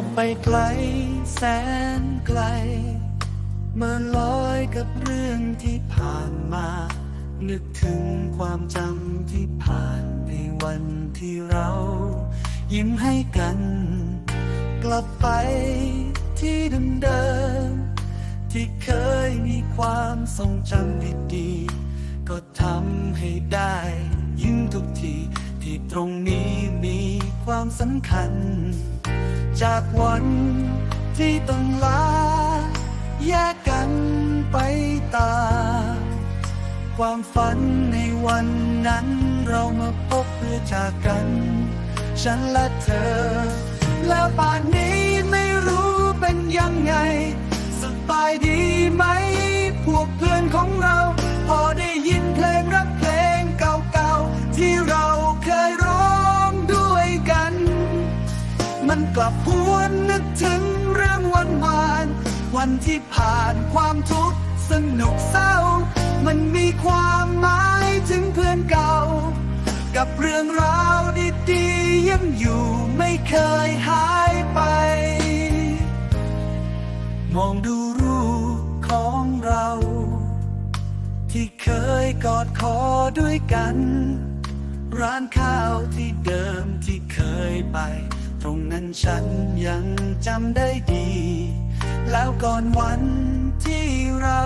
มองไปไกลแสนไกล เมื่อลอยกับเรื่องที่ผ่านมา นึกถึงความจำที่ผ่านในวันที่เรา ยิ้มให้กัน กลับไปที่เดิมๆที่เคยมีความทรงจำดีๆก็ทำให้ได้ยิ้มทุกทีที่ตรงนี้มีความสำคัญ จากวันที่ต้องลา แยกกันไปตามความฝันในวันนั้นเรามาพบเพื่อจากกัน ฉันและเธอ แล้วป่านนี้ไม่รู้เป็นยังไง นกลับหวนนึกถึงเรื่องวันวาน วันที่ผ่านความทุกข์สนุกเศร้า มันมีความหมายถึงเพื่อนเก่า กับเรื่องราวดีๆยังอยู่ไม่เคยหายไป มองดูรูปของเรา ที่เคยกอดคอด้วยกัน ร้านข้าวที่เดิมที่เคยไป ตรงนั้นฉันยังจำได้ดี แล้วก่อนวันที่เรา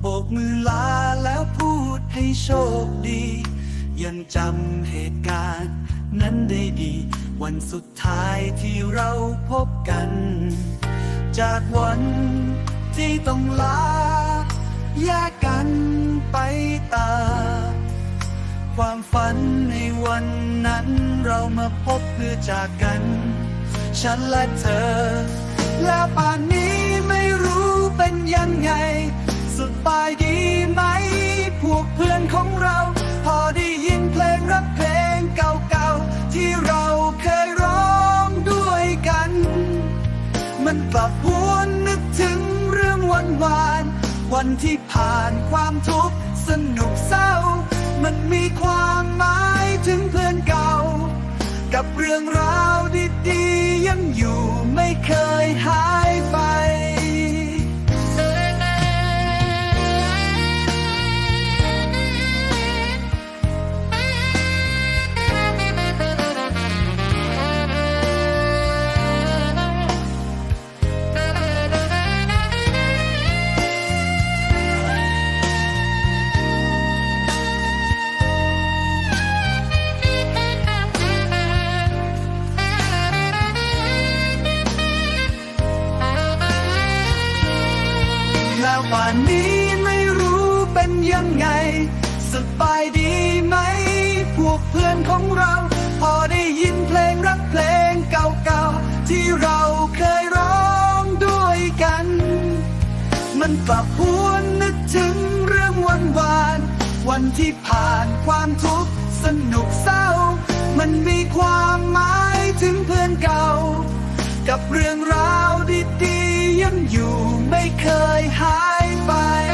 โบกมือลาแล้วพูดให้โชคดี ยังจำเหตุการณ์นั้นได้ดี วันสุดท้ายที่เราพบกัน จากวันที่ต้องลาแยกกันไปตาม ความฝันในวันนั้นเรามาพบเพื่อจากกัน ฉันและเธอ แล้วป่านนี้ไม่รู้เป็นยังไงสบายดีไหม พวกเพื่อนของเรา พอได้ยินเพลงรักเพลงเก่าๆ ที่เราเคยร้องด้วยกัน มันกลับหวนนึกถึงเรื่องวันวาน วันที่ผ่านความทุกข์สนุกเศร้า มันมีความหมายถึงเพื่อนเก่า กับเรื่องราวดีๆยังอยู่ไม่เคยหายไป ป่านนี้ไม่รู้เป็นยังไง สบายดีไหม พวกเพื่อนของเรา พอได้ยินเพลงรักเพลงเก่าๆ ที่เราเคยร้องด้วยกัน มันกลับหวนนึกถึงเรื่องวันวานวันที่ผ่านความทุกข์สนุกเศร้า มันมีความหมายถึงเพื่อนเก่า กับเรื่องราวดีๆยังอยู่ไม่เคยหาย fire